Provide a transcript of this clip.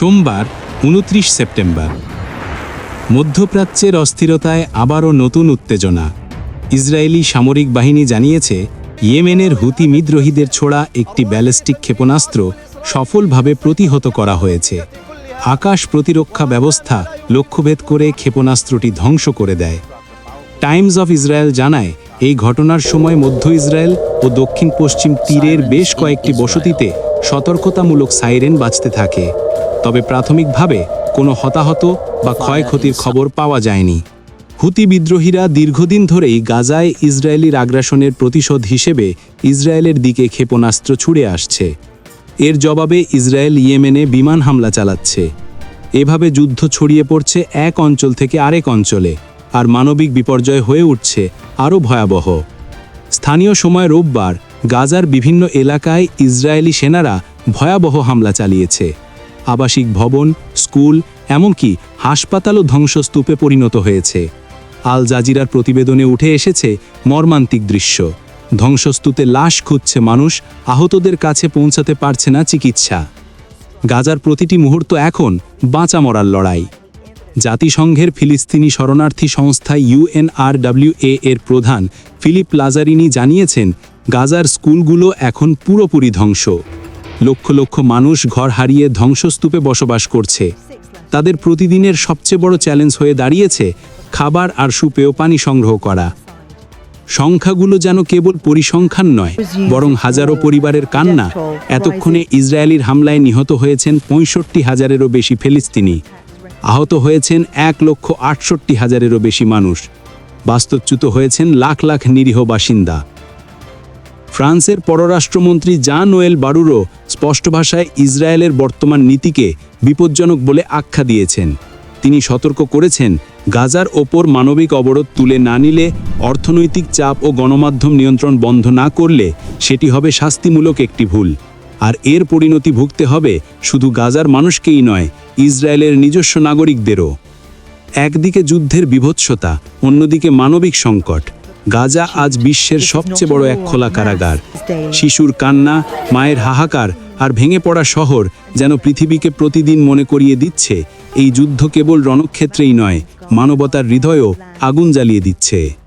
সোমবার, উনত্রিশ সেপ্টেম্বর। মধ্যপ্রাচ্যের অস্থিরতায় আবারও নতুন উত্তেজনা। ইসরায়েলি সামরিক বাহিনী জানিয়েছে, ইয়েমেনের হুতি বিদ্রোহীদের ছোড়া একটি ব্যালিস্টিক ক্ষেপণাস্ত্র সফলভাবে প্রতিহত করা হয়েছে। আকাশ প্রতিরক্ষা ব্যবস্থা লক্ষ্যভেদ করে ক্ষেপণাস্ত্রটি ধ্বংস করে দেয়। টাইমস অফ ইসরায়েল জানায়, এই ঘটনার সময় মধ্য ইসরায়েল ও দক্ষিণ পশ্চিম তীরের বেশ কয়েকটি বসতিতে সতর্কতামূলক সাইরেন বাজতে থাকে। তবে প্রাথমিকভাবে কোনো হতাহত বা ক্ষয়ক্ষতির খবর পাওয়া যায়নি। হুতি বিদ্রোহীরা দীর্ঘদিন ধরেই গাজায় ইসরায়েলির আগ্রাসনের প্রতিশোধ হিসেবে ইসরায়েলের দিকে ক্ষেপণাস্ত্র ছুড়ে আসছে। এর জবাবে ইসরায়েল ইয়েমেনে বিমান হামলা চালাচ্ছে। এভাবে যুদ্ধ ছড়িয়ে পড়ছে এক অঞ্চল থেকে আরেক অঞ্চলে, আর মানবিক বিপর্যয় হয়ে উঠছে আরও ভয়াবহ। স্থানীয় সময় রোববার গাজার বিভিন্ন এলাকায় ইসরায়েলি সেনারা ভয়াবহ হামলা চালিয়েছে। আবাসিক ভবন, স্কুল, এমনকি হাসপাতালও ধ্বংসস্তূপে পরিণত হয়েছে। আল জাজিরার প্রতিবেদনে উঠে এসেছে মর্মান্তিক দৃশ্য। ধ্বংসস্তূপে লাশ খুঁজছে মানুষ, আহতদের কাছে পৌঁছাতে পারছে না চিকিৎসা। গাজার প্রতিটি মুহূর্ত এখন বাঁচা মরার লড়াই। জাতিসংঘের ফিলিস্তিনি শরণার্থী সংস্থা ইউএনআরডব্লিউএ এর প্রধান ফিলিপ লাজারিনি জানিয়েছেন, গাজার স্কুলগুলো এখন পুরোপুরি ধ্বংস। লক্ষ লক্ষ মানুষ ঘর হারিয়ে ধ্বংসস্তূপে বসবাস করছে। তাদের প্রতিদিনের সবচেয়ে বড় চ্যালেঞ্জ হয়ে দাঁড়িয়েছে খাবার আর সুপেয় পানি সংগ্রহ করা। সংখ্যাগুলো যেন কেবল পরিসংখ্যান নয়, বরং হাজারো পরিবারের কান্না, এতক্ষণে ইসরায়েলির হামলায় নিহত হয়েছেন পঁয়ষট্টি হাজারেরও বেশি ফিলিস্তিনি। আহত হয়েছেন এক লক্ষ আটষট্টি হাজারেরও বেশি মানুষ। বাস্তুচ্যুত হয়েছেন লাখ লাখ নিরীহ বাসিন্দা। ফ্রান্সের পররাষ্ট্রমন্ত্রী জা নোয়েল বারুরো স্পষ্ট ভাষায় ইসরায়েলের বর্তমান নীতিকে বিপজ্জনক বলে আখ্যা দিয়েছেন। তিনি সতর্ক করেছেন, গাজার ওপর মানবিক অবরোধ তুলে না নিলে অর্থনৈতিক চাপ ও গণমাধ্যম নিয়ন্ত্রণ বন্ধ না করলে সেটি হবে শাস্তিমূলক একটি ভুল। আর এর পরিণতি ভুগতে হবে শুধু গাজার মানুষকেই নয়, ইসরায়েলের নিজস্ব নাগরিকদেরও। একদিকে যুদ্ধের বিভৎসতা, অন্যদিকে মানবিক সংকট। গাজা আজ বিশ্বের সবচেয়ে বড় এক খোলা কারাগার। শিশুর কান্না, মায়ের হাহাকার আর ভেঙে পড়া শহর যেন পৃথিবীকে প্রতিদিন মনে করিয়ে দিচ্ছে, এই যুদ্ধ কেবল রণক্ষেত্রেই নয়, মানবতার হৃদয়ও আগুন জ্বালিয়ে দিচ্ছে।